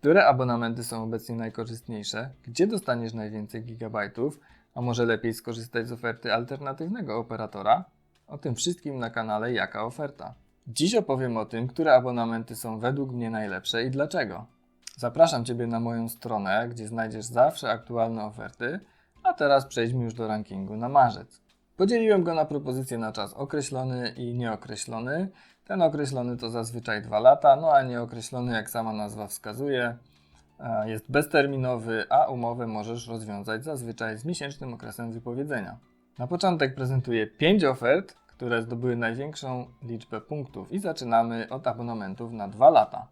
Które abonamenty są obecnie najkorzystniejsze? Gdzie dostaniesz najwięcej gigabajtów? A może lepiej skorzystać z oferty alternatywnego operatora? O tym wszystkim na kanale Jaka Oferta. Dziś opowiem o tym, które abonamenty są według mnie najlepsze i dlaczego. Zapraszam Ciebie na moją stronę, gdzie znajdziesz zawsze aktualne oferty, a teraz przejdźmy już do rankingu na marzec. Podzieliłem go na propozycje na czas określony i nieokreślony. Ten określony to zazwyczaj 2 lata, no a nieokreślony, jak sama nazwa wskazuje, e, jest bezterminowy, a umowę możesz rozwiązać zazwyczaj z miesięcznym okresem wypowiedzenia. Na początek prezentuję 5 ofert, które zdobyły największą liczbę punktów i zaczynamy od abonamentów na 2 lata.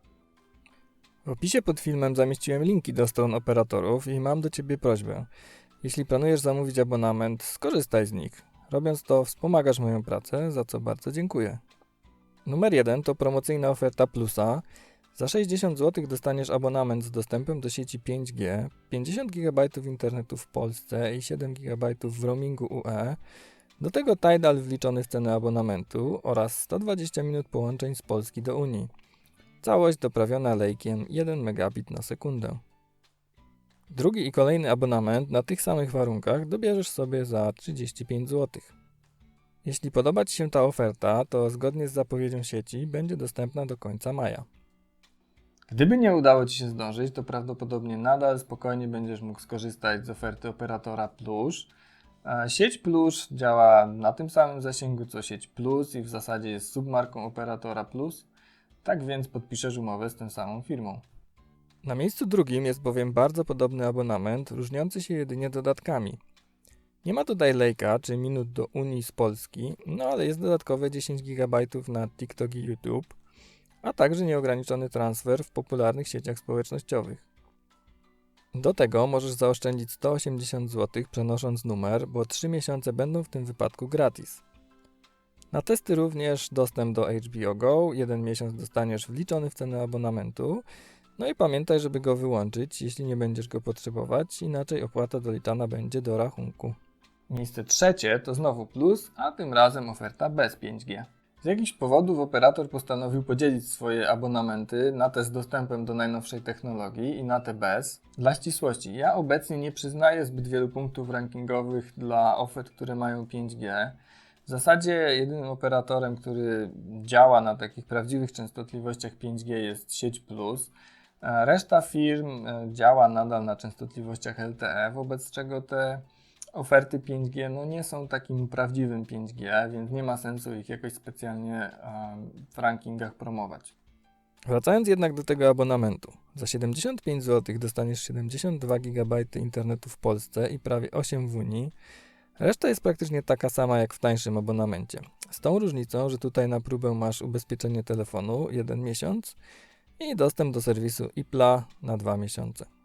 W opisie pod filmem zamieściłem linki do stron operatorów i mam do Ciebie prośbę. Jeśli planujesz zamówić abonament, skorzystaj z nich. Robiąc to, wspomagasz moją pracę, za co bardzo dziękuję. Numer 1 to promocyjna oferta Plusa. Za 60 zł dostaniesz abonament z dostępem do sieci 5G, 50 GB internetu w Polsce i 7 GB w roamingu UE. Do tego Tidal wliczony w cenę abonamentu oraz 120 minut połączeń z Polski do Unii. Całość doprawiona lejkiem 1 megabit na sekundę. Drugi i kolejny abonament na tych samych warunkach dobierzesz sobie za 35 zł. Jeśli podoba Ci się ta oferta, to zgodnie z zapowiedzią sieci będzie dostępna do końca maja. Gdyby nie udało Ci się zdążyć, to prawdopodobnie nadal spokojnie będziesz mógł skorzystać z oferty operatora Plus. E, Sieć Plus działa na tym samym zasięgu co sieć Plus i w zasadzie jest submarką operatora Plus, tak więc podpiszesz umowę z tą samą firmą. Na miejscu drugim jest bowiem bardzo podobny abonament, różniący się jedynie dodatkami. Nie ma tutaj lejka czy minut do Unii z Polski, no ale jest dodatkowe 10 GB na TikTok i YouTube, a także nieograniczony transfer w popularnych sieciach społecznościowych. Do tego możesz zaoszczędzić 180 zł przenosząc numer, bo 3 miesiące będą w tym wypadku gratis. Na testy również dostęp do HBO Go, jeden miesiąc dostaniesz wliczony w cenę abonamentu, no i pamiętaj, żeby go wyłączyć, jeśli nie będziesz go potrzebować, inaczej opłata doliczana będzie do rachunku. Miejsce trzecie to znowu plus, a tym razem oferta bez 5G. Z jakichś powodów operator postanowił podzielić swoje abonamenty na te z dostępem do najnowszej technologii i na te bez. Dla ścisłości, ja obecnie nie przyznaję zbyt wielu punktów rankingowych dla ofert, które mają 5G. W zasadzie jedynym operatorem, który działa na takich prawdziwych częstotliwościach 5G jest sieć Plus. Reszta firm e, działa nadal na częstotliwościach LTE, wobec czego te oferty 5G no nie są takim prawdziwym 5G, więc nie ma sensu ich jakoś specjalnie w rankingach promować. Wracając jednak do tego abonamentu. Za 75 zł dostaniesz 72 GB internetu w Polsce i prawie 8 w Unii. Reszta jest praktycznie taka sama jak w tańszym abonamencie. Z tą różnicą, że tutaj na próbę masz ubezpieczenie telefonu jeden miesiąc i dostęp do serwisu IPLA na dwa miesiące.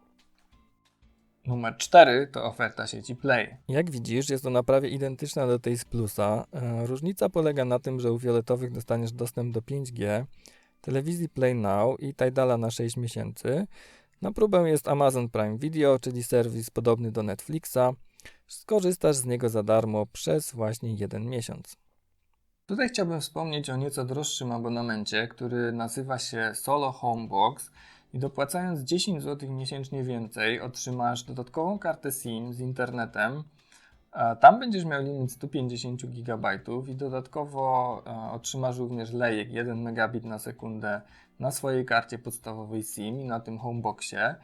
Numer 4 to oferta sieci Play. Jak widzisz, jest ona prawie identyczna do tej z Plusa. E, różnica polega na tym, że u fioletowych dostaniesz dostęp do 5G, telewizji Play Now i Tidala na 6 miesięcy. Na próbę jest Amazon Prime Video, czyli serwis podobny do Netflixa. Skorzystasz z niego za darmo przez właśnie jeden miesiąc. Tutaj chciałbym wspomnieć o nieco droższym abonamencie, który nazywa się Solo Homebox i dopłacając 10 zł miesięcznie więcej otrzymasz dodatkową kartę SIM z internetem. E, Tam będziesz miał limit 150 GB i dodatkowo e, otrzymasz również lejek 1 megabit na sekundę na swojej karcie podstawowej SIM i na tym Homeboxie.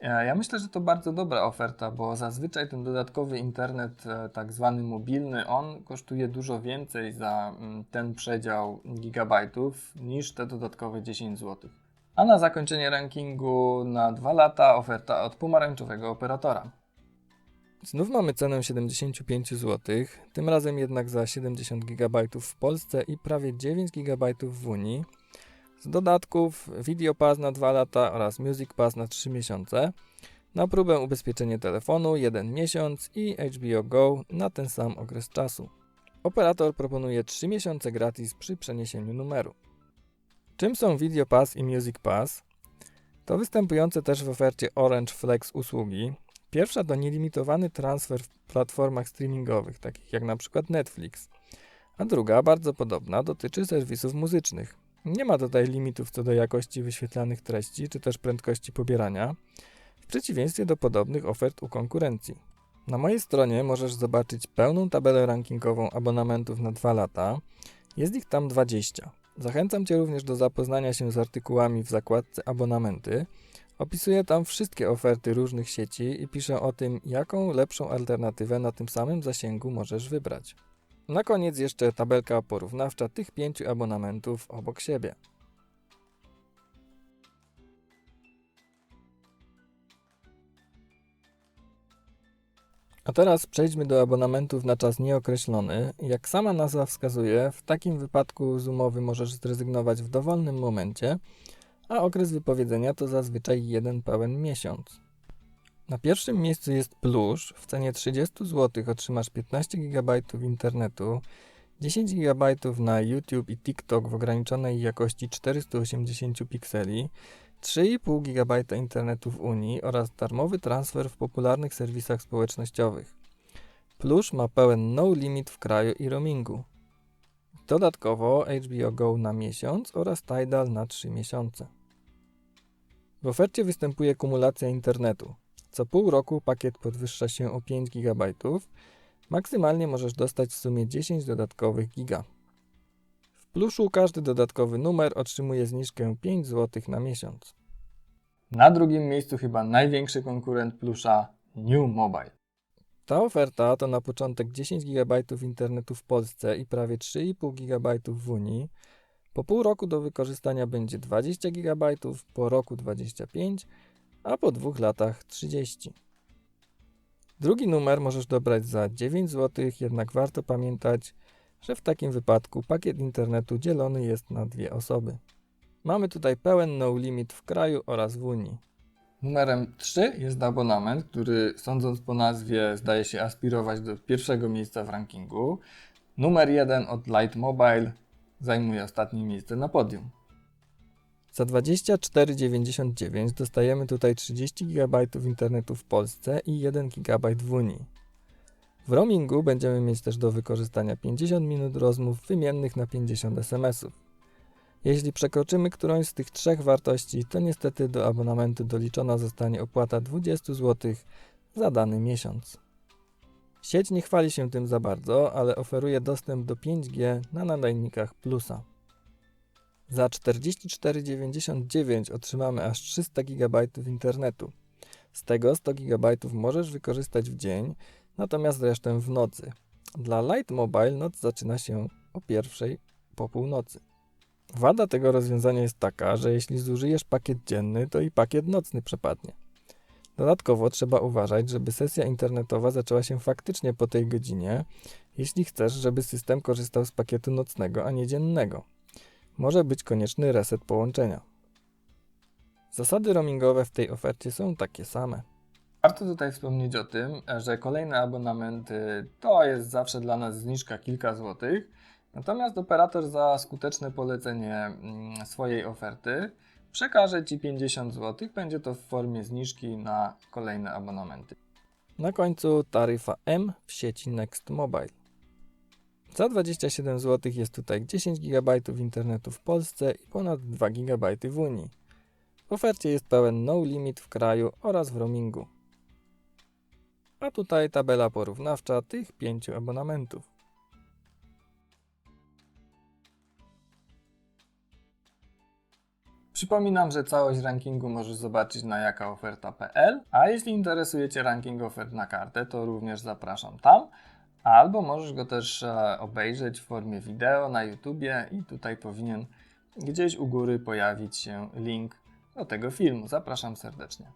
E, Ja myślę, że to bardzo dobra oferta, bo zazwyczaj ten dodatkowy internet, tak zwany mobilny, on kosztuje dużo więcej za mm, ten przedział gigabajtów niż te dodatkowe 10 zł. A na zakończenie rankingu na 2 lata oferta od pomarańczowego operatora. Znów mamy cenę 75 zł, tym razem jednak za 70 GB w Polsce i prawie 9 GB w Unii. Z dodatków Video Pass na 2 lata oraz Music Pass na 3 miesiące. Na próbę ubezpieczenie telefonu 1 miesiąc i HBO Go na ten sam okres czasu. Operator proponuje 3 miesiące gratis przy przeniesieniu numeru. Czym są Video Pass i Music Pass? To występujące też w ofercie Orange Flex usługi. Pierwsza to nielimitowany transfer w platformach streamingowych, takich jak na przykład Netflix, a druga, bardzo podobna, dotyczy serwisów muzycznych. Nie ma tutaj limitów co do jakości wyświetlanych treści czy też prędkości pobierania, w przeciwieństwie do podobnych ofert u konkurencji. Na mojej stronie możesz zobaczyć pełną tabelę rankingową abonamentów na 2 lata. Jest ich tam 20. Zachęcam Cię również do zapoznania się z artykułami w zakładce abonamenty. Opisuję tam wszystkie oferty różnych sieci i piszę o tym, jaką lepszą alternatywę na tym samym zasięgu możesz wybrać. Na koniec jeszcze tabelka porównawcza tych pięciu abonamentów obok siebie. A teraz przejdźmy do abonamentów na czas nieokreślony. Jak sama nazwa wskazuje, w takim wypadku z umowy możesz zrezygnować w dowolnym momencie, a okres wypowiedzenia to zazwyczaj jeden pełen miesiąc. Na pierwszym miejscu jest Plusz. W cenie 30 zł otrzymasz 15 GB internetu, 10 GB na YouTube i TikTok w ograniczonej jakości 480 pikseli, 3,5 GB internetu w Unii oraz darmowy transfer w popularnych serwisach społecznościowych. Plusz ma pełen no limit w kraju i roamingu. Dodatkowo HBO Go na miesiąc oraz Tidal na 3 miesiące. W ofercie występuje kumulacja internetu. Co pół roku pakiet podwyższa się o 5 GB. Maksymalnie możesz dostać w sumie 10 dodatkowych giga. Pluszu każdy dodatkowy numer otrzymuje zniżkę 5 zł na miesiąc. Na drugim miejscu chyba największy konkurent plusza New Mobile. Ta oferta to na początek 10 GB internetu w Polsce i prawie 3,5 GB w Unii. Po pół roku do wykorzystania będzie 20 GB, po roku 25 a po dwóch latach 30. Drugi numer możesz dobrać za 9 zł, jednak warto pamiętać, że w takim wypadku pakiet internetu dzielony jest na dwie osoby. Mamy tutaj pełen no limit w kraju oraz w Unii. Numerem 3 jest abonament, który sądząc po nazwie zdaje się aspirować do pierwszego miejsca w rankingu. Numer 1 od Light Mobile zajmuje ostatnie miejsce na podium. Za 24,99 dostajemy tutaj 30 GB internetu w Polsce i 1 GB w Unii. W roamingu będziemy mieć też do wykorzystania 50 minut rozmów wymiennych na 50 SMS-ów. Jeśli przekroczymy którąś z tych trzech wartości, to niestety do abonamentu doliczona zostanie opłata 20 zł za dany miesiąc. Sieć nie chwali się tym za bardzo, ale oferuje dostęp do 5G na nadajnikach Plusa. Za 44,99 otrzymamy aż 300 GB internetu. Z tego 100 GB możesz wykorzystać w dzień, natomiast resztę w nocy. Dla Light Mobile noc zaczyna się o pierwszej po północy. Wada tego rozwiązania jest taka, że jeśli zużyjesz pakiet dzienny, to i pakiet nocny przepadnie. Dodatkowo trzeba uważać, żeby sesja internetowa zaczęła się faktycznie po tej godzinie, jeśli chcesz, żeby system korzystał z pakietu nocnego, a nie dziennego może być konieczny reset połączenia. Zasady roamingowe w tej ofercie są takie same. Warto tutaj wspomnieć o tym, że kolejne abonamenty to jest zawsze dla nas zniżka kilka złotych, natomiast operator za skuteczne polecenie mm, swojej oferty przekaże Ci 50 zł, będzie to w formie zniżki na kolejne abonamenty. Na końcu taryfa M w sieci Next Mobile. Za 27 zł jest tutaj 10 GB internetu w Polsce i ponad 2 GB w Unii. W ofercie jest pełen no limit w kraju oraz w roamingu. A tutaj tabela porównawcza tych pięciu abonamentów. Przypominam, że całość rankingu możesz zobaczyć na jakaoferta.pl, a jeśli interesuje Cię ranking ofert na kartę, to również zapraszam tam albo możesz go też e, obejrzeć w formie wideo na YouTubie i tutaj powinien gdzieś u góry pojawić się link do tego filmu. Zapraszam serdecznie.